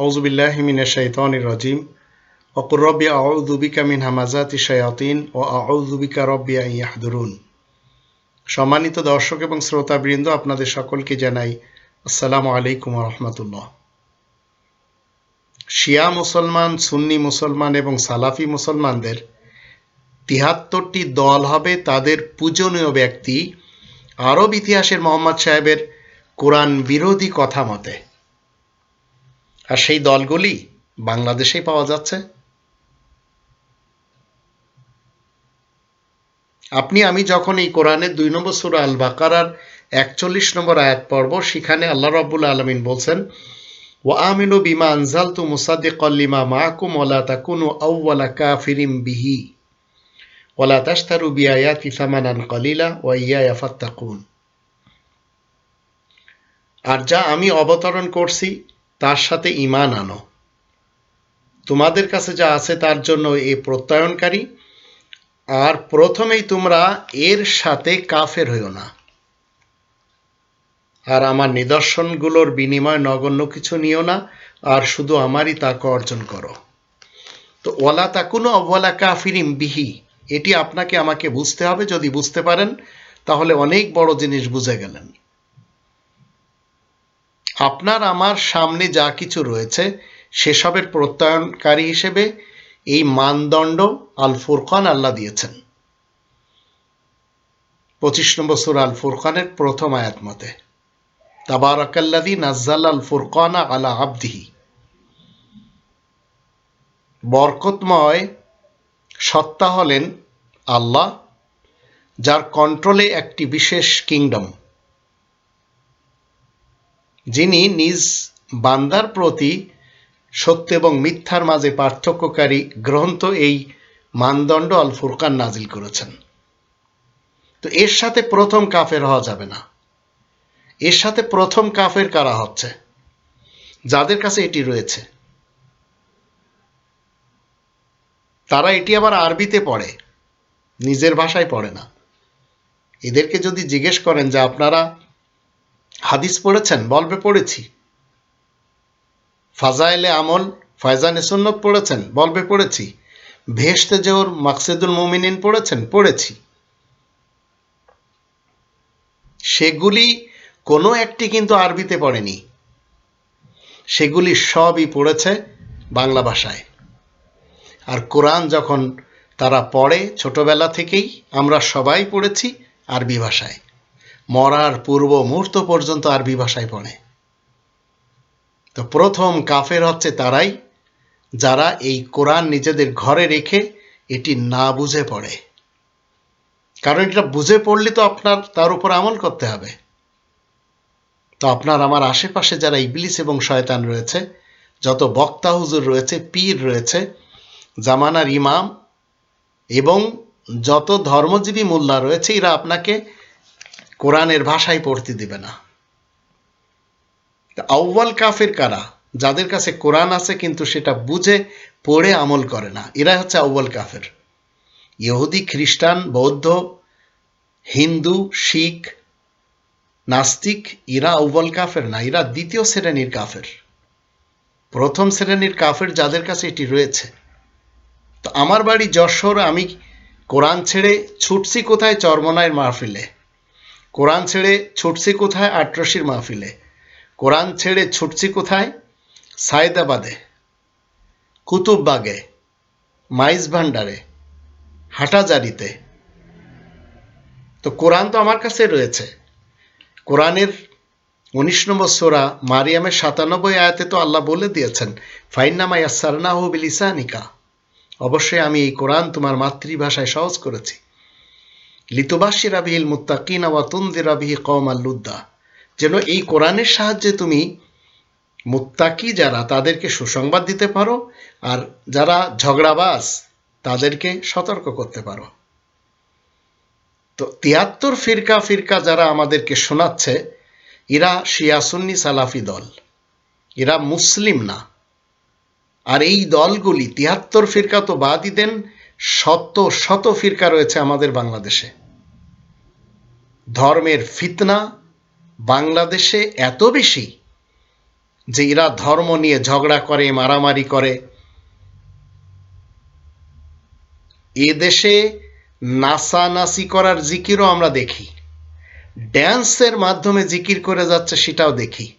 আউজুবিল্লাহ মিনা শাইতানির রাজিম। অকুর রব্বি আউযুবিকা মিন হামাজাতি শায়াতিন ও আউযুবিকা রব্বি আন ইয়াহদুরুন। সম্মানিত দর্শক এবং শ্রোতাবৃন্দ, আপনাদের সকলকে জানাই আসসালামু আলাইকুম রহমতুল্লাহ। শিয়া মুসলমান, সুন্নি মুসলমান এবং সালাফি মুসলমানদের তিহাত্তরটি দল হবে তাদের পূজনীয় ব্যক্তি। আরব ইতিহাসের মোহাম্মদ সাহেবের কোরআন বিরোধী কথা মতে। আর সেই দলগুলি বাংলাদেশেই পাওয়া যাচ্ছে। আপনি, আমি যখন এই কোরআনের দুই নম্বর সুরা আল বাকারার একচল্লিশ নম্বর আয়াত পর্ব সেখানে আল্লাহ রব্বুল আলমিন বলছেন ও আমিনু বিমা আনজাল তু মুসাদ্দিক লিমা মাকুম ওলা তাকুনু আউওয়ালা কাফিরিম বিহি ওলা তাস্তারু বিআয়াতি সামানান কলিলা ও ইয়া ফাত্তাকুন। আর যা আমি অবতরণ করছি তার সাথে ইমান আনো। তোমাদের কাছে যা আছে তার জন্য এ প্রত্যয়নকারী। আর প্রথমেই তোমরা এর সাথে কাফের হইও না। আর আমার নিদর্শনগুলোর বিনিময় নগণ্য কিছু নিও না। আর শুধু আমারই তাকে অর্জন করো। তো ওলা তাকুনো অবলা কাফিরিম বিহি। এটি আপনাকে আমাকে বুঝতে হবে। যদি বুঝতে পারেন, তাহলে অনেক বড় জিনিস বুঝে গেলেন। আপনার আমার সামনে যা কিছু রয়েছে, সেসবের প্রত্যয়নকারী হিসেবে এই মানদণ্ড আল ফুরকান আল্লাহ দিয়েছেন। পঁচিশ নম্বর সুর আল ফুরকানের প্রথম আয়াত মতে তাবারাকাল্লাদি নাজ্জাল আল ফুরকানা আলা আবদিহি। বরকতময় সত্তা হলেন আল্লাহ, যার কন্ট্রোলে একটি বিশেষ কিংডম যিনি নিজ বান্দার প্রতি সত্য এবং মিথ্যার মাঝে পার্থক্যকারী গ্রন্থ এই মানদণ্ড আল ফুরকান নাজিল করেছেন। তো এর সাথে প্রথম কাফের হওয়া যাবে না। এর সাথে প্রথম কাফের কারা হচ্ছে? যাদের কাছে এটি রয়েছে। তারা এটি আবার আরবিতে পড়ে, নিজের ভাষায় পড়ে না। এদেরকে যদি জিজ্ঞেস করেন যে আপনারা হাদিস পড়েছেন বলবে পড়েছি। ফাজাইলে আমল, ফয়জান সুন্নত পড়েছেন বলবে পড়েছি। ভেস্তে জোর, মাকসেদুল মুমিনিন পড়েছেন, পড়েছি। সেগুলি কোনো একটি কিন্তু আরবিতে পড়েনি। সেগুলি সবই পড়েছে বাংলা ভাষায়। আর কোরআন যখন তারা পড়ে ছোটবেলা থেকেই, আমরা সবাই পড়েছি আরবি ভাষায়। মরার পূর্ব মুহূর্ত পর্যন্ত আরবি ভাষায় পড়ে। তো প্রথম কাফের হচ্ছে তারাই, যারা এই কোরআন নিজেদের ঘরে রেখে এটি না বুঝে পড়ে। কারণ এটা বুঝে পড়লে তো আপনার তার উপর আমল করতে হবে। তো আপনার আমার আশেপাশে যারা ইবলিস এবং শয়তান রয়েছে, যত বক্তা হুজুর রয়েছে, পীর রয়েছে, জামানার ইমাম এবং যত ধর্মজীবী মোল্লা রয়েছে, এরা আপনাকে কোরআনের ভাষায় পড়তে দিবে না। আউ্বাল কাফের কারা? যাদের কাছে কোরআন আছে, কিন্তু সেটা বুঝে, পড়ে আমল করে না। এরা হচ্ছে আউ্বাল কাফের। ইহুদি, খ্রিস্টান, বৌদ্ধ, হিন্দু, শিখ, নাস্তিক, এরা আউ্বাল কাফের না। এরা দ্বিতীয় শ্রেণির কাফের। প্রথম শ্রেণির কাফের যাদের কাছে এটি রয়েছে। তো আমার বাড়ি যশোর, আমি কোরআন ছেড়ে ছুটছি কোথায়? চরমনায়ের মাহফিলে। কোরআন ছেড়ে ছুটছি কোথায় আটরশির মাহফিলে? কোরআন ছেড়ে ছুটছি কোথায়? সায়দাবাদে। কুতুববাগে। মাইজ ভান্ডারে হাটাজারিতে। তো কোরআন তো আমার কাছে রয়েছে। কোরআনের উনিশ নম্বর সোরা মারিয়ামের সাতানব্বই আয়াতে তো আল্লাহ বলে দিয়েছেন ফাইনামা ইয়াসারনাহু বিলিসানিকা। অবশ্যই আমি এই কোরআন তোমার মাতৃভাষায় সহজ করেছি। লিতুবাসিরা বিহিল মুত্তাকিনা ওয়া তুনদিরা বিহি কওম আল্লুদ্দা যেন এই কোরআনের সাহায্যে তুমি মুত্তাকি যারা, তাদেরকে সুসংবাদ দিতে পারো আর যারা ঝগড়াবাজ, তাদেরকে সতর্ক করতে পারো। তো তিয়াত্তর ফিরকা ফিরকা যারা আমাদেরকে শোনাচ্ছে, এরা শিয়াসুন্নি সালাফি দল। এরা মুসলিম না। আর এই দলগুলি তিয়াত্তর ফিরকা তো বাদই দেন শত শত ফিরকা রয়েছে আমাদের বাংলাদেশে। ধর্মের ফিতনা বাংলাদেশে এত বেশি যে এরা ধর্ম নিয়ে ঝগড়া করে, মারামারি করে। এ দেশে নাসানাসি করার জিকিরও আমরা দেখি। ড্যান্সের মাধ্যমে জিকির করে যাচ্ছে সেটাও দেখি।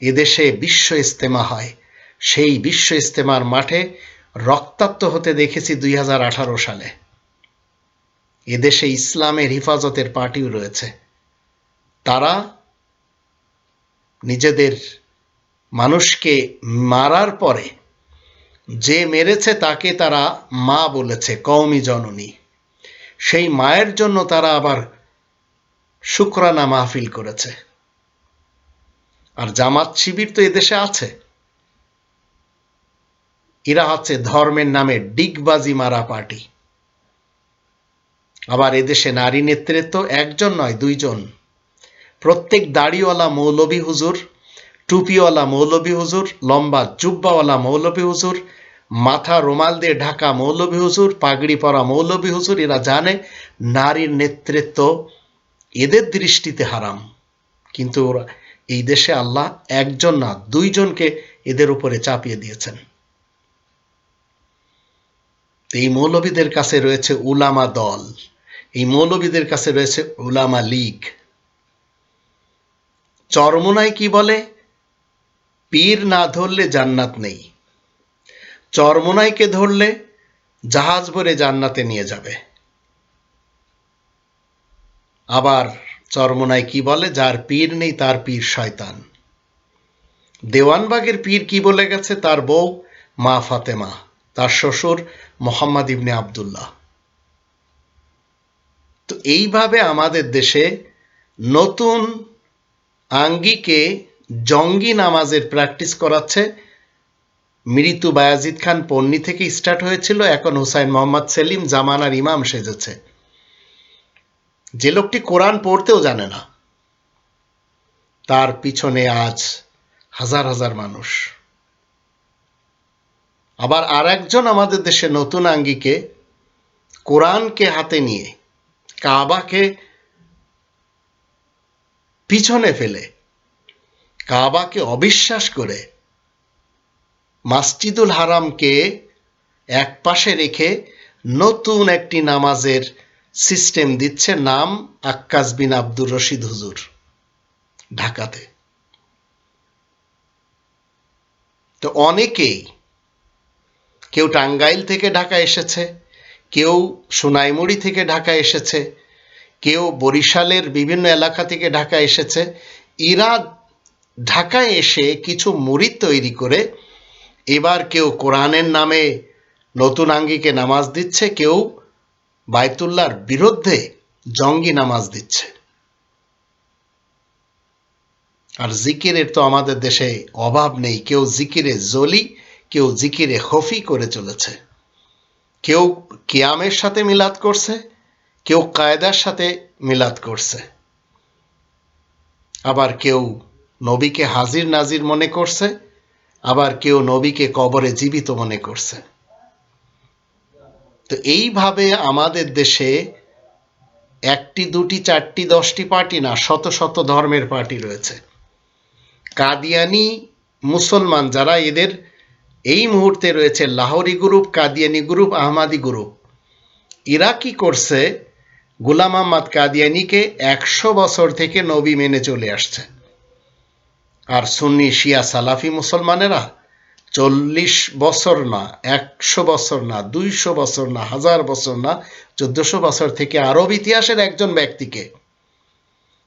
এদেশে বিশ্ব ইস্তেমা হয়। সেই বিশ্ব ইস্তেমার মাঠে রক্তাক্ত হতে দেখেছি দুই হাজার আঠারো সালে। এদেশে ইসলামের হিফাজতের পার্টিও রয়েছে। তারা নিজেদের মানুষকে মারার পরে যে মেরেছে তাকে তারা মা বলেছে, কওমি জননী। সেই মায়ের জন্য তারা আবার শুক্রানা মাহফিল করেছে। আর জামাত শিবির তো এদেশে আছে। এরা হচ্ছে ধর্মের নামে ডিগবাজি মারা পার্টি। আবার এদেশে নারী নেতৃত্ব একজন নয়, দুইজন। প্রত্যেক দাড়িওয়ালা মৌলবী হুজুর, টুপিওয়ালা মৌলবী হুজুর, লম্বা জুব্বাওয়ালা মৌলবী হুজুর, মাথা রুমাল দিয়ে ঢাকা মৌলবী হুজুর, পাগড়ি পরা মৌলবি হুজুর, এরা জানে নারীর নেতৃত্ব এদের দৃষ্টিতে হারাম। কিন্তু এই দেশে আল্লাহ একজন না, দুইজনকে এদের উপরে চাপিয়ে দিয়েছেন। এই মৌলবীদের কাছে রয়েছে উলামা দল। এই মৌলবীদের কাছে রয়েছে উলামা লীগ। চরমোনায় কি বলে? পীর না ধরলে জান্নাত নেই। চরমোনাইকে ধরলে জাহাজ ভরে জান্নাতে নিয়ে যাবে। আবার চরমোনাই কি বলে? যার পীর নেই, তার পীর শয়তান। দেওয়ানবাগের পীর কি বলে গেছে? তার বউ মা ফাতেমা, তার শ্বশুর মোহাম্মদ ইবনে আবদুল্লাহ। তো এইভাবে আমাদের দেশে নতুন আঙ্গিকে জঙ্গি নামাজের প্র্যাকটিস করাচ্ছে। মৃত্যু বায়াজিদ খান পন্নি থেকে স্টার্ট হয়েছিল, এখন হুসাইন মোহাম্মদ সেলিম জামানার ইমাম সেজেছে। যে লোকটি কোরআন পড়তেও জানে না, তার পিছনে আজ হাজার হাজার মানুষ। আবার আর একজন আমাদের দেশে নতুন আঙ্গিকে কোরআনকে হাতে নিয়ে, কাবাকে পিছনে ফেলে, কাবাকে অবিশ্বাস করে মাসজিদুল হারামকে এক পাশে রেখে নতুন একটি নামাজের সিস্টেম দিচ্ছে নাম আক্কাস বিন আব্দুর রশিদ হুজুর ঢাকাতে। তো অনেকেই কেউ টাঙ্গাইল থেকে ঢাকা এসেছে, কেউ সোনাইমুড়ি থেকে ঢাকা এসেছে, কেউ বরিশালের বিভিন্ন এলাকা থেকে ঢাকা এসেছে। এরা ঢাকায় এসে কিছু মুড়ি তৈরি করে এবার কেউ কোরআনের নামে নতুন আঙ্গিকে নামাজ দিচ্ছে, কেউ বায়তুল্লার বিরুদ্ধে জঙ্গি নামাজ দিচ্ছে। আর জিকিরের তো আমাদের দেশে অভাব নেই, কেউ জিকিরে জলি কেউ জিকিরে খফি করে চলেছে। কেউ কিয়ামের সাথে মিলাদ করছে, কেউ কায়দার সাথে মিলাদ করছে। আবার কেউ নবীকে হাজির নাজির মনে করছে, আবার কেউ নবীকে কবরে জীবিত মনে করছে। তো এইভাবে আমাদের দেশে একটি, দুটি, চারটি, দশটি পার্টি না, শত শত ধর্মের পার্টি রয়েছে। কাদিয়ানি মুসলমান যারা এদের এই মুহূর্তে রয়েছে Lahori group, Qadiani group, Ahmadi group. এরা কি করছে? গুলাম আহমদ কাদিয়ানিকে একশো বছর থেকে নবী মেনে চলে আসছে। আর সুন্নি শিয়া সালাফি মুসলমানেরা চল্লিশ বছর না, একশো বছর না, দুইশো বছর না, হাজার বছর না, চোদ্দশো বছর থেকে আরব ইতিহাসের একজন ব্যক্তিকে,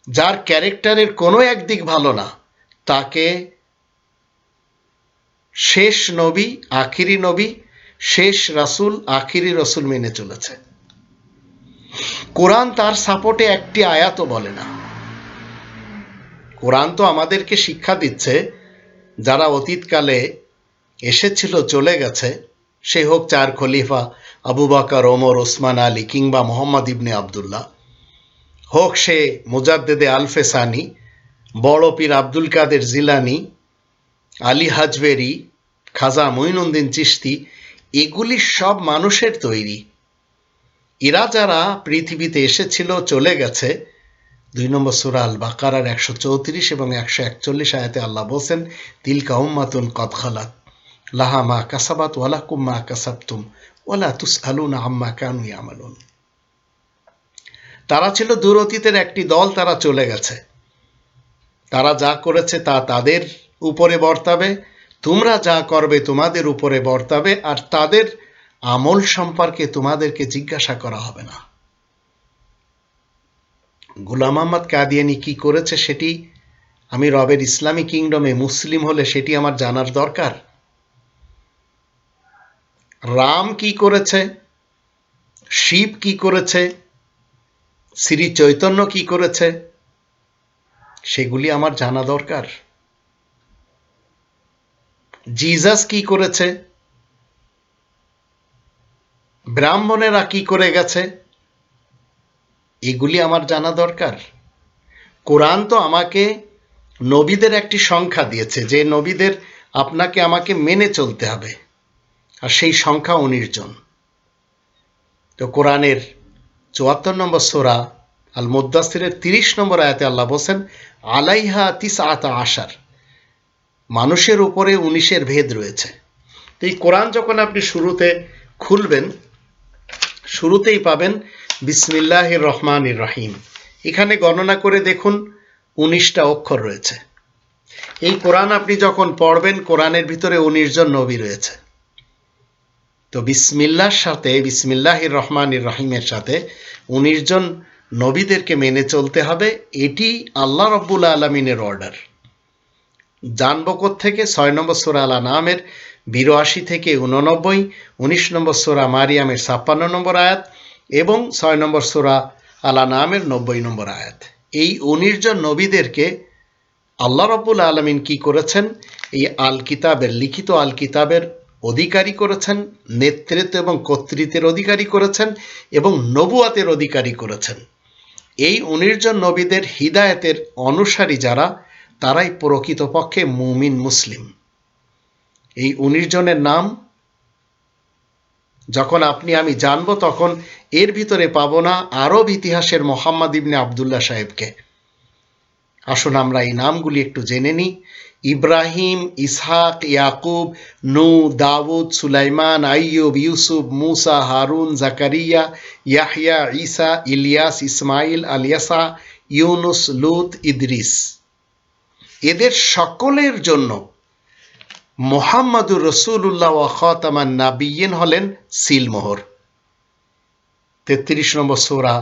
যার ক্যারেক্টারের কোনো একদিক ভালো না, তাকে শেষ নবী, আখিরি নবী, শেষ রাসুল, আখিরি রসুল মেনে চলেছে। কোরআন তার সাপোর্টে একটি আয়াতও বলে না। কোরআন তো আমাদেরকে শিক্ষা দিচ্ছে, যারা অতীতকালে এসেছিল, চলে গেছে, সে হোক চার খলিফা, আবু বাকার, ওমর, ওসমান, আলী কিংবা মোহাম্মদ ইবনে আবদুল্লাহ। হোক সে মুজাদ্দেদে আলফেসানি বড় পীর আব্দুল কাদের জিলানি আলী হাজবেরি, খাজা মঈনুদ্দিন চিস্তি এগুলি সব মানুষের তৈরি। এরা যারা পৃথিবীতে এসেছিল, চলে গেছে, দুই নম্বর সুরা আল বাকারার একশো চৌত্রিশ এবং একশো একচল্লিশ আয়াতে আল্লাহ বলছেন, তিলকা উম্মাতুন কদ খালাত, লাহা মা কাসাবাত ওয়ালা কুম্মা কাসাবতুম ওয়ালা তুস আলুন আম্মা কানু ইয়ামালুন। তারা ছিল দূর অতীতের একটি দল, তারা চলে গেছে। তারা যা করেছে তা তাদের উপরে বর্তাবে, তোমরা যা করবে তোমাদের উপরে বর্তাবে, আর তাদের আমল সম্পর্কে তোমাদেরকে জিজ্ঞাসা করা হবে না। গুলাম আহমদ কাদিয়ানি কি করেছে সেটি আমি রবের ইসলামী কিংডমে মুসলিম হলে সেটি আমার জানার দরকার। রাম কি করেছে? শিব কি করেছে? শ্রী চৈতন্য কি করেছে? সেগুলি আমার জানা দরকার। জিজাস কি করেছে? ব্রাহ্মণেরা কি করে গেছে? এগুলি আমার জানা দরকার। কোরআন তো আমাকে নবীদের একটি সংখ্যা দিয়েছে, যে নবীদের আপনাকে আমাকে মেনে চলতে হবে। আর সেই সংখ্যা উনিশ জন। তো কোরআনের চুয়াত্তর নম্বর সোরা আল মুদাসিরের তিরিশ নম্বর আয়াতে আল্লাহ বলছেন, আলাইহা তিস আতা আশার। মানুষের উপরে উনিশের ভেদ রয়েছে। তো এই কোরআন যখন আপনি শুরুতে খুলবেন, শুরুতেই পাবেন বিসমিল্লাহ রহমান রহিম। এখানে গণনা করে দেখুন, উনিশটা অক্ষর রয়েছে। এই কোরআন আপনি যখন পড়বেন, কোরআনের ভিতরে উনিশ জন নবী রয়েছে। তো বিসমিল্লার সাথে বিসমিল্লাহ রহমান রহিমের সাথে উনিশ জন নবীদেরকে মেনে চলতে হবে। এটি আল্লাহ রব্বুল আলমিনের অর্ডার জানব থেকে ছয় নম্বর সোরা আলা নামের বিরাশি থেকে উননব্বই, উনিশ নম্বর সোরা মারিয়ামের ছাপ্পান্ন নম্বর আয়াত এবং ছয় নম্বর সোরা আলা নামের নব্বই নম্বর আয়াত। এই উনিশ জন নবীদেরকে আল্লাহ রবুল আলমিন কি করেছেন? এই আল কিতাবের, লিখিত আল কিতাবের অধিকারী করেছেন, নেতৃত্ব এবং কর্তৃত্বের অধিকারী করেছেন এবং নবুয়াতের অধিকারী করেছেন। এই উনিশ জন নবীদের হিদায়তের অনুসারী যারা তারাই প্রকৃতপক্ষে মুমিন মুসলিম। এই উনিশ জনের নাম, যখন আপনি, আমি জানব, তখন এর ভিতরে পাবো না আরব ইতিহাসের মোহাম্মদ ইবনে আবদুল্লাহ সাহেবকে। আসুন আমরা এই নামগুলি একটু জেনে নিই। ইব্রাহিম, ইসহাক, ইয়াকুব, নু, দাউদ, সুলাইমান, আইয়ুব, ইউসুফ, মুসা, হারুন, জাকারিয়া ইয়াহিয়া ঈসা, ইলিয়াস ইসমাইল আলিয়াসা ইউনুস, লুত, ইদ্রিস। এদের সকলের জন্য মোহাম্মদুর রসুল্লাহ খতামান নাবিয়িন হলেন সিলমোহর। তেত্রিশ নম্বর সোরা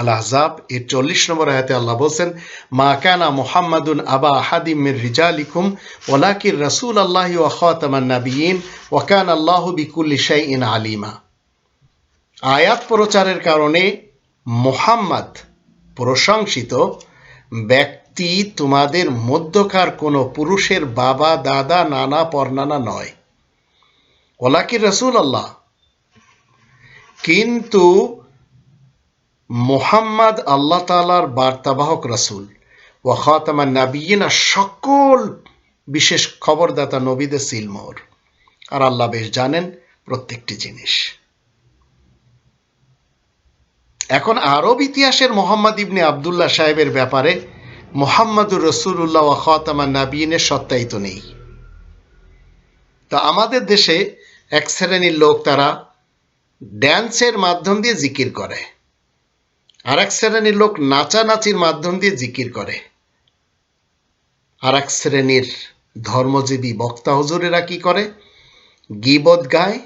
আল আহজাব এর চল্লিশ নম্বর আয়াতে আল্লাহ বলছেন, মা কানা মোহাম্মদুন আবা আহাদিম মির রিজালিকুম ওলাকির রসুল আল্লাহ ও খতামান নাবিয়িন ওয়াকান আল্লাহ বিকুল্লি শাইইন আলিমা। আয়াত প্রচারের কারণে মোহাম্মদ প্রশংসিত ব্যক্তি তোমাদের মধ্যকার কোনো পুরুষের বাবা, দাদা, নানা, পরনানা নয়। ওলাকির রসুল আল্লাহ কিন্তু মোহাম্মদ আল্লাহ তালার বার্তাবাহক রাসুল ওয়াখাতামা নাবিয়িনা সকল বিশেষ খবরদাতা নবীদের সিলমোর আর আল্লাহ বেশ জানেন প্রত্যেকটি জিনিস। এখন আরব ইতিহাসের মোহাম্মদ ইবনে আবদুল্লাহ সাহেবের ব্যাপারে মোহাম্মদুর রসুল্লাহ ওয়াখাতামা নাবিয়িনের সত্যায়িত নেই। তা আমাদের দেশে এক শ্রেণির লোক তারা ড্যান্সের মাধ্যম দিয়ে জিকির করে। আর এক শ্রেণির লোক নাচানাচির মাধ্যম দিয়ে জিকির করে। আর এক শ্রেণির ধর্মজীবী বক্তা হুজুরেরা কি করে? গিবদ গায়,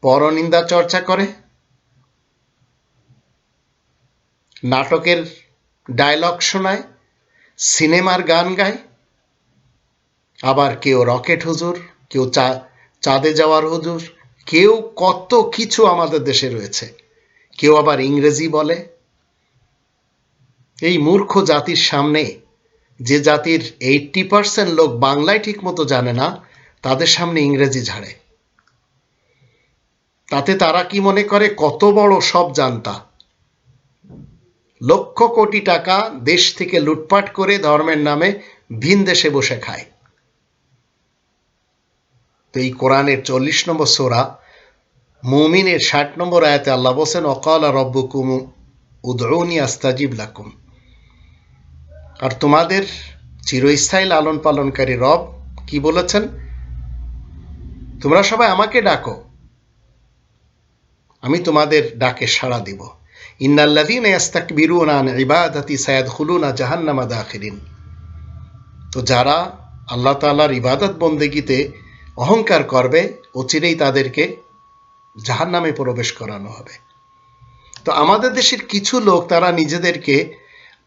পরনিন্দা চর্চা করে। নাটকের ডায়লগ শোনায় সিনেমার গান গায়, আবার কেউ রকেট হুজুর, কেউ চা, চাঁদে যাওয়ার হুজুর, কেউ কত কিছু আমাদের দেশে রয়েছে। কেউ আবার ইংরেজি বলে। এই মূর্খ জাতির সামনে যে জাতির এইটটি পার্সেন্ট লোক বাংলায় ঠিক মতো জানে না, তাদের সামনে ইংরেজি ঝাড়ে। তাতে তারা কি মনে করে, কত বড় সব জানতা। লক্ষ কোটি টাকা দেশ থেকে লুটপাট করে ধর্মের নামে ভিন দেশে বসে খায়। তো এই কোরআনের চল্লিশ নম্বর সোরা, মুমিনের ষাট নম্বর আয়াতে আল্লাহ বলছেন, অকাল রব্বুকুম উদরৌনি আস্তাজিব লাকুম। আর তোমাদের চিরস্থায়ী লালন পালনকারী রব কি বলেছেন? তোমরা সবাই আমাকে ডাকো, আমি তোমাদের ডাকে সাড়া দিব। তো যারা আল্লাহ তাআলার ইবাদত বন্দেগীতে অহংকার করবে, অচিরেই তাদেরকে জাহান্নামে প্রবেশ করানো হবে। তো আমাদের দেশের কিছু লোক তারা নিজেদেরকে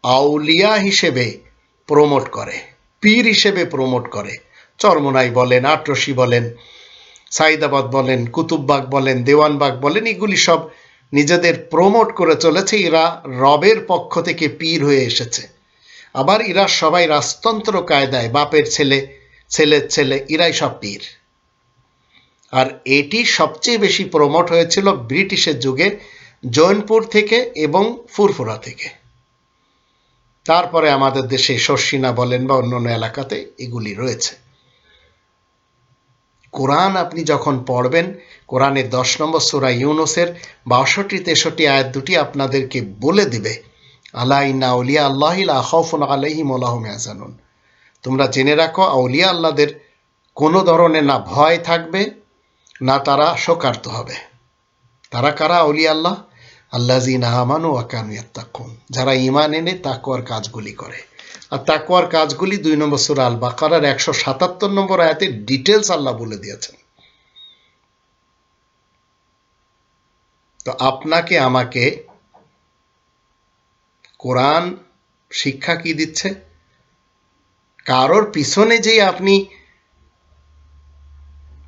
আউলিয়া হিসেবে প্রমোট করে, পীর হিসেবে প্রমোট করে। চরমনাই বলেন, আটরসি বলেন, সাইদাবাদ বলেন, কুতুববাগ বলেন, দেওয়ানবাগ বলেন, এগুলি সব নিজেদের প্রমোট করে চলেছে। এরা রবের পক্ষ থেকে পীর হয়ে এসেছে। আবার এরা সবাই রাজতন্ত্র কায়দায়, বাপের ছেলে, ছেলের ছেলে, এরাই সব পীর। আর এটি সবচেয়ে বেশি প্রমোট হয়েছিল ব্রিটিশের যুগে জৈনপুর থেকে এবং ফুরফুরা থেকে। তারপরে আমাদের দেশে শর্ষিনা বলেন বা অন্যান্য এলাকাতে এগুলি রয়েছে। কোরআন আপনি যখন পড়বেন, কোরআনের দশ নম্বর সুরা ইউনুসের বাষট্টি, তেষট্টি আয়াত দুটি আপনাদেরকে বলে দিবে আল্লাহ ইন্না আল্লাহ আহফুন আলাইহিম আল্লাহ মেয়াজানুন তোমরা জেনে রাখো, আউলিয়া আল্লাহদের কোনো ধরনের না ভয় থাকবে, না তারা শোকার্ত হবে। তারা কারা আউলিয়া আল্লাহ? আল্লাহ জিনা আমানু আকানু ইয়াত্তাকুন। যারা ইমান এনে তাকুয়ার কাজগুলি করে। আর তাকুয়ার কাজগুলি দুই নম্বর সুরা আল বাকারার একশো সাতাত্তর নম্বর আয়াতে ডিটেলস আল্লাহ বলে দিয়েছেন। তো আপনাকে, আমাকে কোরআন শিক্ষা কি দিচ্ছে? কারোর পিছনে যেই আপনি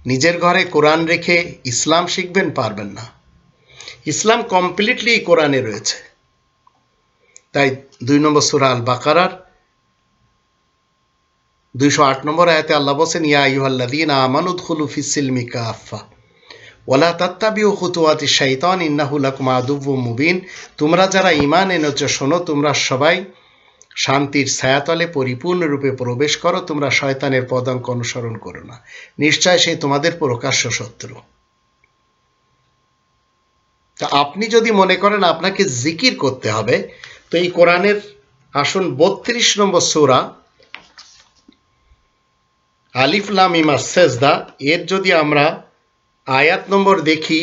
নিজের ঘরে কোরআন রেখে ইসলাম শিখবেন পারবেন না। ইসলাম কমপ্লিটলি কোরআনে রয়েছে। তাই দুই নম্বর সুরা আল বাকারার দুইশো আট নম্বর আল্লাহ বলছেন, ইয়া আমানুদ খুলু ফিসিলমি কাফা ওলা মুবিন। তোমরা যারা ইমান এনেছ, শোনো, তোমরা সবাই শান্তির ছায়াতলে পরিপূর্ণরূপে প্রবেশ করো, তোমরা শয়তানের পদাঙ্ক অনুসরণ করো না। নিশ্চয় সে তোমাদের প্রকাশ্য শত্রু। তা আপনি যদি মনে করেন আপনাকে জিকির করতে হবে, তো এই কোরআনের আসুন বত্রিশ নম্বর সূরা আলিফ লাম ইমা সেজদা, এর যদি আমরা আয়াত নম্বর দেখি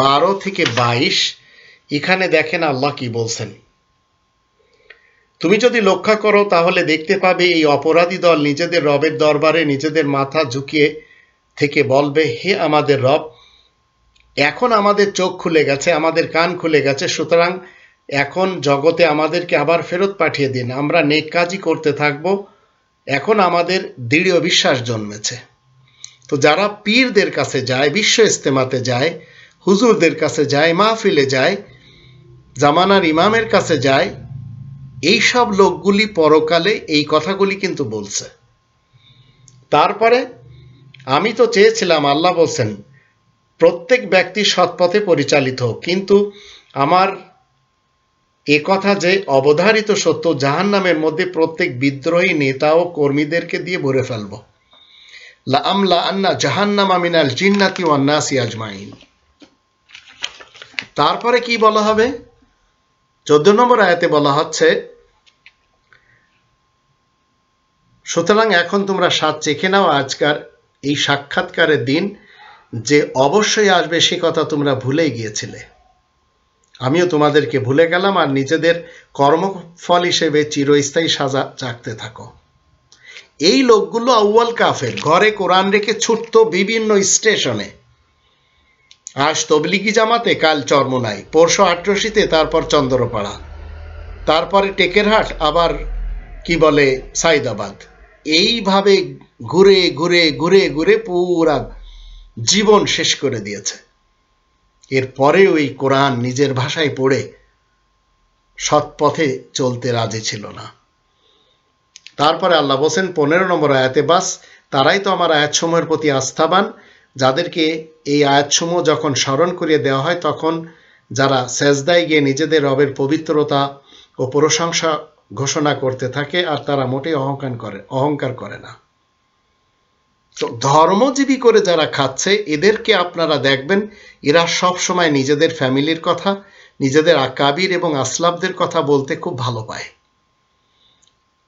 বারো থেকে বাইশ, এখানে দেখেন আল্লাহ কি বলছেন। তুমি যদি লক্ষ্য করো, তাহলে দেখতে পাবে এই অপরাধী দল নিজেদের রবের দরবারে নিজেদের মাথা ঝুঁকিয়ে থেকে বলবে, হে আমাদের রব, এখন আমাদের চোখ খুলে গেছে, আমাদের কান খুলে গেছে, সুতরাং এখন জগতে আমাদেরকে আবার ফেরত পাঠিয়ে দিন। আমরা নেক কাজই করতে থাকব এখন আমাদের দৃঢ় বিশ্বাস জন্মেছে। তো যারা পীরদের কাছে যায়, বিশ্ব ইস্তেমাতে যায়, হুজুরদের কাছে যায়, মাহফিলে যায়, জামানার ইমামের কাছে যায় এই সব লোকগুলি পরকালে এই কথাগুলি কিন্তু বলছে। তারপরে আমি তো চেয়েছিলাম, আল্লাহ বলছেন, প্রত্যেক ব্যক্তি সৎপথে পরিচালিত কিন্তু আমার এ কথা যে অবধারিত সত্য জাহান নামের মধ্যে প্রত্যেক বিদ্রোহী নেতা ও কর্মীদেরকে দিয়ে ভরে ফেলব। লা আমলা আন্না জাহান্নামা মিনাল জিন্নাতি ওয়ান্নাসি আজমাইন। তারপরে কি বলা হবে? চোদ্দ নম্বর আয়াতে বলা হচ্ছে, সুতরাং এখন তোমরা স্বাদ চেখে নাও আজকার এই সাক্ষাৎকারের দিন যে অবশ্যই আসবে সে কথা তোমরা ভুলেই গিয়েছিলে। আমিও তোমাদেরকে ভুলে গেলাম আর নিজেদের কর্মফল হিসেবে চিরস্থায়ী সাজা চাকতে থাকো। এই লোকগুলো আউ্য়াল কাফের। ঘরে কোরআন রেখে ছুটত বিভিন্ন স্টেশনে। আজ তবলিগি জামাতে, কাল চর্মনাই পরশু আটরশিতে তারপর চন্দ্রপাড়া। তারপরে টেকেরহাট, আবার কি বলে, সাইদাবাদ। এইভাবে ঘুরে ঘুরে ঘুরে ঘুরে পুরা জীবন শেষ করে দিয়েছে। এরপরে ওই কোরআন নিজের ভাষায় পড়ে সৎপথে চলতে রাজি ছিল না। তারপরে আল্লাহ বলছেন, পনেরো নম্বর আয়াতে, বাস, তারাই তো আমার আয়াতসমূহের প্রতি আস্থাবান, যাদেরকে এই আয়াতসমূহ যখন স্মরণ করিয়ে দেওয়া হয়, তখন যারা সেজদায় গিয়ে নিজেদের রবের পবিত্রতা ও প্রশংসা ঘোষণা করতে থাকে, আর তারা মোটেই অহংকার করে অহংকার করে না। তো ধর্মজীবী করে যারা খাচ্ছে, এদেরকে আপনারা দেখবেন, এরা সব সময় নিজেদের ফ্যামিলির কথা, নিজেদের আকাবির এবং আসলাবদের কথা বলতে খুব ভালো পায়।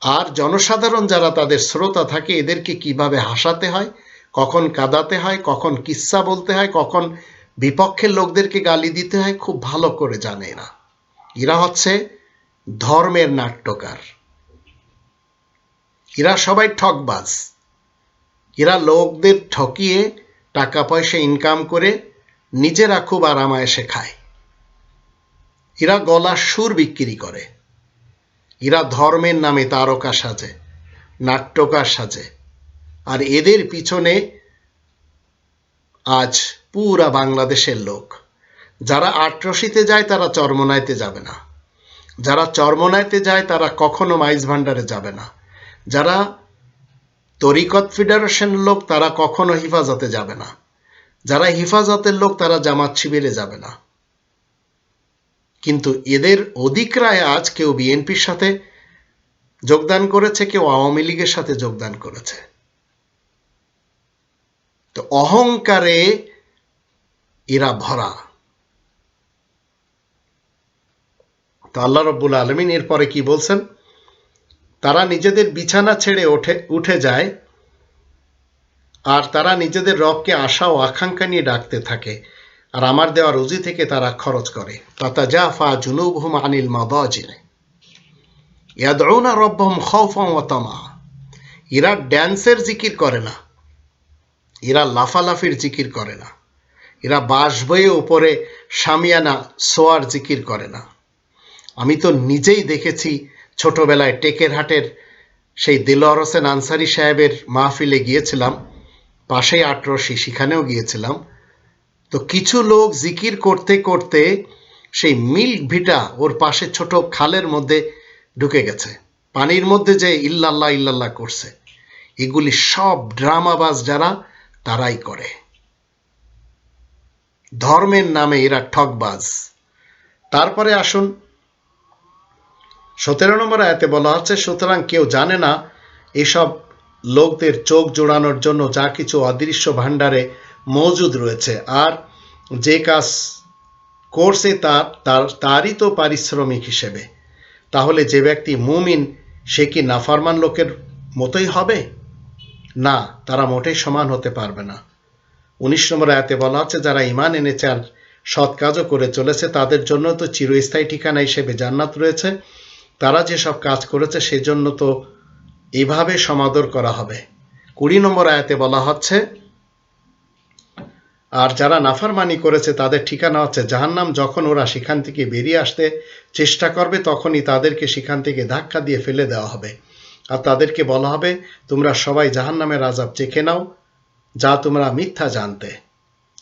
আর জনসাধারণ যারা তাদের শ্রোতা থাকে, এদেরকে কীভাবে হাসাতে হয়, কখন কাঁদাতে হয়, কখন কিস্সা বলতে হয়, কখন বিপক্ষের লোকদেরকে গালি দিতে হয়, খুব ভালো করে জানে না এরা হচ্ছে ধর্মের নাট্যকার। এরা সবাই ঠকবাজ। এরা লোকদের ঠকিয়ে টাকা পয়সা ইনকাম করে নিজেরা খুব আরামায়েসে খায়। এরা গলার সুর বিক্রি করে। এরা ধর্মের নামে তারকা সাজে, নাট্যকার সাজে। আর এদের পিছনে আজ পুরা বাংলাদেশের লোক। যারা আটরশিতে যায়, তারা চরমনাইতে যাবে না। যারা চরমনাইতে যায়, তারা কখনো মাইজ ভান্ডারে যাবে না। যারা তরিকত ফেডারেশন লোক তারা কখনো হিফাজতে যাবে না। যারা হিফাজতের লোক তারা জামাত শিবিরে যাবে না। কিন্তু এদের অধিকরায় আজ কেউ বিএনপির সাথে যোগদান করেছে, কেউ আওয়ামী লীগের সাথে যোগদান করেছে। তো অহংকারে এরা ভরা। তো আল্লাহ রব্বুল আলমিন এরপরে কি বলছেন? তারা নিজেদের বিছানা ছেড়ে ওঠে, উঠে যায় আর তারা নিজেদের রবকে আশা ও আকাঙ্ক্ষা নিয়ে ডাকতে থাকে। আর আমার দেওয়া রুজি থেকে তারা খরচ করে। তাতা জাফা জুনুবহুম আনিল মাদাজিনে। ইয়াদউনা রব্বহুম খাউফান ওয়া তামা। এরা ড্যান্সের জিকির করে না। এরা লাফালাফির জিকির করে না। এরা বাস বয়ে উপরে সামিয়ানা সোয়ার জিকির করে না। আমি তো নিজেই দেখেছি ছোটবেলায় টেকের হাটের সেই দিলওয়ার হোসেন আনসারি সাহেবের মাহফিলে গিয়েছিলাম, পাশেই আটরশি সেখানেও গিয়েছিলাম। তো কিছু লোক জিকির করতে করতে সেই মিল্ক ভিটা ওর পাশে ছোট খালের মধ্যে ঢুকে গেছে। পানির মধ্যে যে ইল্লাল্লাহ ইল্লাল্লাহ করছে। এগুলি সব ড্রামাবাজ যারা, তারাই করে। ধর্মের নামে এরা ঠকবাজ তারপরে আসুন সতেরো নম্বর আয়াতে বলা হচ্ছে সুতরাং কেউ জানে না এসব লোকদের চোখ জোড়ানোর জন্য যা কিছু অদৃশ্য ভাণ্ডারে মজুদ রয়েছে। আর যে কাজ করছে তার তার, তারই তো পারিশ্রমিক হিসেবে। তাহলে যে ব্যক্তি মুমিন, সে কি নাফারমান লোকের মতোই হবে? না, তারা মোটেই সমান হতে পারবে না। উনিশ নম্বর আয়াতে বলা হচ্ছে যারা ইমান এনেছে আর সৎ কাজও করে চলেছে, তাদের জন্য তো চিরস্থায়ী ঠিকানা হিসেবে জান্নাত রয়েছে। তারা যেসব কাজ করেছে সেজন্য তো এভাবে সমাদর করা হবে। কুড়ি নম্বর আয়াতে বলা হচ্ছে, আর যারা নাফারমানি করেছে তাদের ঠিকানা হচ্ছে জাহান্নাম। যখন ওরা সেখান থেকে বেরিয়ে আসতে চেষ্টা করবে, তখনই তাদেরকে সেখান থেকে ধাক্কা দিয়ে ফেলে দেওয়া হবে। আর তাদেরকে বলা হবে, তোমরা সবাই জাহান্নামের আজাব চেখে নাও, যা তোমরা মিথ্যা জানতে।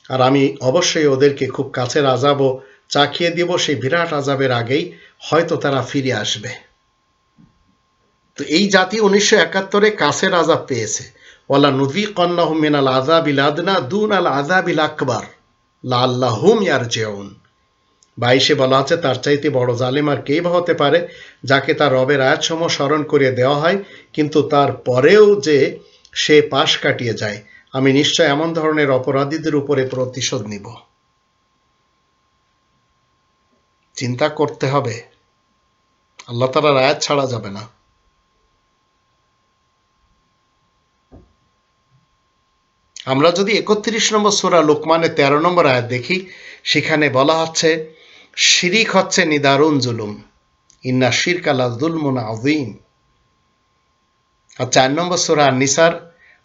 আর আমি অবশ্যই ওদেরকে খুব কাছের আজাবও চাখিয়ে দিব। সেই বিরাট আজাবের আগেই হয়তো তারা ফিরে আসবে। তো এই জাতি উনিশশো একাত্তরে কাছের আজাব পেয়েছে। ওয়ালা নুদি কন্নাহ মিনাল আজাবিল আদনা দুন আল আজাবিল আকবর। লা আল্লাহুম ইয়ার জেউন বাইশে বলা আছে, তার চাইতে বড় জালিম আর কেই হতে পারে, যাকে তার রবের আয়াতসমূহ স্মরণ করিয়ে দেওয়া হয়, কিন্তু তার পরেও যে সে পাশ কাটিয়ে যায়, আমি নিশ্চয় এমন ধরনের অপরাধীদের উপরে প্রতিশোধ নিব। চিন্তা করতে হবে। আল্লাহ তালার আয়াত ছাড়া যাবে না। আমরা যদি একত্রিশ নম্বর সোরা লোকমানের তেরো নম্বর আয়াত দেখি, সেখানে বলা হচ্ছে, শিরিক হচ্ছে নিদারুন জুলুম। ইন্না শির কালা জুলমুন আজিম আর চার নম্বর সোরা নিসার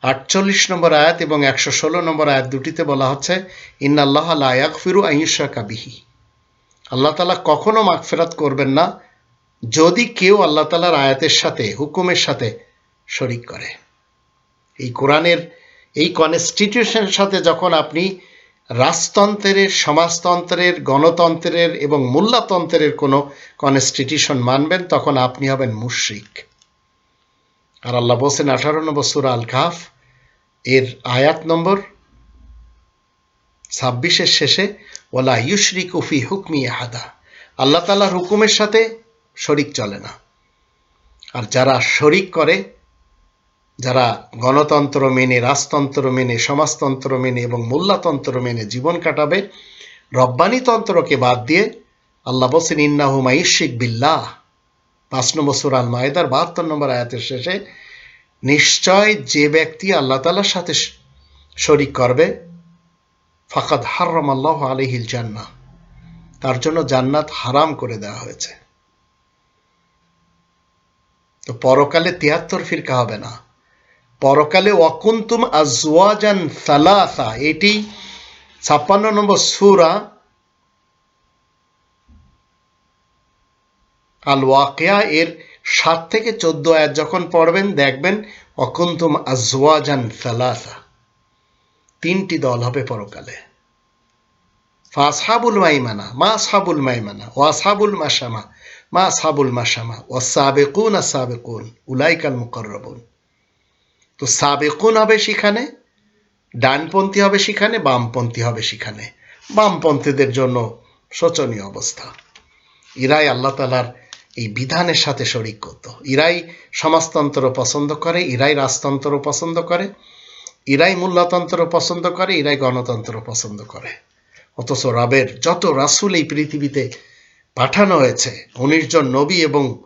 আটচল্লিশ নম্বর আয়াত এবং একশো ষোলো নম্বর আয়াত দুটিতে বলা হচ্ছে, ইন্নাল্লাহ লায়াক ফিরু আইসা কাবিহি আল্লাহ তালা কখনো মাগফেরাত করবেন না যদি কেউ আল্লাহ তালার আয়াতের সাথে, হুকুমের সাথে শরিক করে। এই কোরআনের, এই কনস্টিটিউশনের সাথে যখন আপনি রাজতন্ত্রের, সমাজতন্ত্রের, গণতন্ত্রের এবং মূল্যতন্ত্রের কোনো কনস্টিটিউশন মানবেন, তখন আপনি হবেন মুশ্রিক। আর আল্লাহ বলছেন আঠারো নম্বর সুরা আল কাফ এর আয়াত নম্বর ছাব্বিশের শেষে ওলা ইউশরিক উফি হুকমি হাদা আল্লাহ তালার হুকুমের সাথে শরিক চলে না। আর যারা শরিক করে, যারা গণতন্ত্র মেনে, রাজতন্ত্র মেনে, সমাজতন্ত্র মেনে এবং মোল্লাতন্ত্র মেনে জীবন কাটাবে, রব্বানি তন্ত্রকে বাদ দিয়ে আল্লাহ বলছেন, ইন্নাহু মাইশিক বিল্লাহ। পাঁচ নম্বর সুরাল মায়েদার বাহাত্তর নম্বর আয়াতের শেষে, নিশ্চয় যে ব্যক্তি আল্লাহ তালার সাথে শরিক করবে ফাকাদ হারাম আল্লাহ আলহিল জান্নাহ। তার জন্য জান্নাত হারাম করে দেওয়া হয়েছে। তো পরকালে তিয়াত্তর ফিরকা হবে না। পরকালে ওয়াকুন্তুম আজওয়াজান সালাসা, এটি ছাপ্পান্ন নম্বর সুরা আল ওয়াকিয়া এর সাত থেকে চোদ্দ আয়াত যখন পড়বেন, দেখবেন অকুন্তুম আজওয়াজান সালাসা। তিনটি দল হবে পরকালে। ফাসহাবুল মাইমানা, মা আসহাবুল মাইমানা ও আসহাবুল মাসামা মা আসহাবুল মাসামা ও সাবেকুন সাবেকুন, উলাইকাল মুকররবুন। তো সাবেকুন হবে সেখানে, ডানপন্থী হবে সেখানে, বামপন্থী হবে সেখানে। বামপন্থীদের জন্য শোচনীয় অবস্থা। ইরাই আল্লাহ তালার এই বিধানের সাথে শরিক করত। ইরাই সমাজতন্ত্র পছন্দ করে, ইরাই রাজতন্ত্র পছন্দ করে। ইরাই মূল্যতন্ত্র পছন্দ করে, ইরাই গণতন্ত্র পছন্দ করে। অথচ রবের যত রাসূল এই পৃথিবীতে পাঠানো হয়েছে, উনিশ জন নবী এবং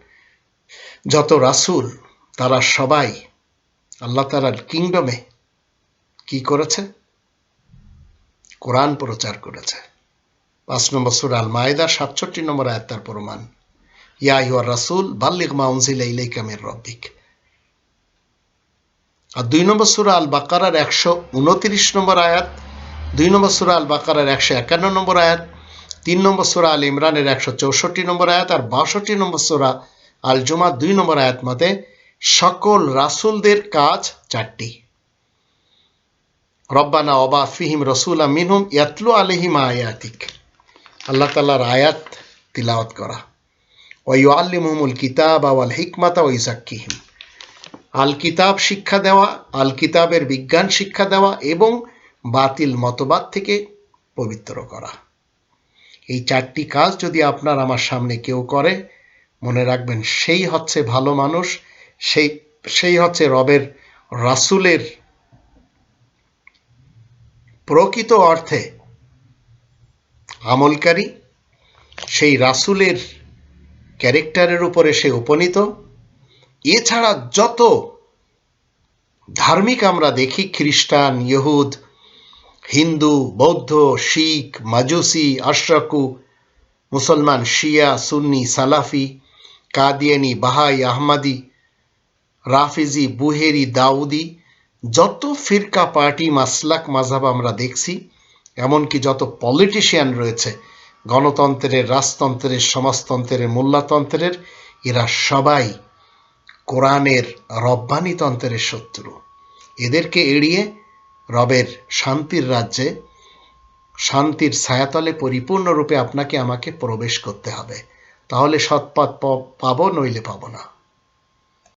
যত রাসূল, তারা সবাই আল্লাহ তালার কিংডমে কি করেছে? কোরআন প্রচার করেছে। পাঁচ নম্বর সুর আল মায়দার সাতষট্টি নম্বর আয়াত তার প্রমাণ। ইয়া ইয়া রাসূল, বাল্লিগ মা উনজিলা ইলাইকা মির রাব্বিক। আর দুই নম্বর সুরা আল বাকারার একশো উনত্রিশ নম্বর আয়াত, দুই নম্বর সুরা আল বাকারার একশো একান্ন নম্বর আয়াত, তিন নম্বর সুরা আল ইমরানের একশো চৌষট্টি নম্বর আয়াত আর বাষট্টি নম্বর সুরা আল জুমা দুই নম্বর আয়াত মতে সকল রাসূলদের কাজ চারটি। রব্বানা অবা ফিহিম রসুল মিনহুম ইয়াতলু আলহিম আয়াতিক। আল্লাহ তালার আয়াত তিলাওয়াত করা। ওই আল্লিমুল কিতাব আওয়াল হিকমাতা ওই জাক্কিহিম আল কিতাব শিক্ষা দেওয়া আল কিতাবের বিজ্ঞান শিক্ষা দেওয়া এবং বাতিল মতবাদ থেকে পবিত্র করা। এই চারটি কাজ যদি আপনার আমার সামনে কেউ করে, মনে রাখবেন সেই হচ্ছে ভালো মানুষ, সেই সেই হচ্ছে রবের, রাসূলের প্রকৃত অর্থে আমলকারী, সেই রাসূলের ক্যারেক্টারের উপরে সে উপনীত এছাড়া যত ধার্মিক আমরা দেখি, খ্রিস্টান, ইহুদ, হিন্দু, বৌদ্ধ, শিখ, মাজুসি, আশরাকু, মুসলমান, শিয়া, সুন্নি, সালাফি, কাদিয়ানি, বাহাই, আহমাদি, রাফিজি, বুহেরি, দাউদি, যত ফিরকা পার্টি, মাসলাক মাঝহাব আমরা দেখছি, এমনকি যত পলিটিশিয়ান রয়েছে, গণতন্ত্রের, রাজতন্ত্রের, সমাজতন্ত্রের, মোল্লাতন্ত্রের, এরা সবাই কোরআনের রব্বানি তন্ত্রের শত্রু। এদেরকে এড়িয়ে রবের শান্তির রাজ্যে, শান্তির ছায়াতলে পরিপূর্ণরূপে আপনাকে আমাকে প্রবেশ করতে হবে। তাহলে সৎপথ পাবো, নইলে পাবো না।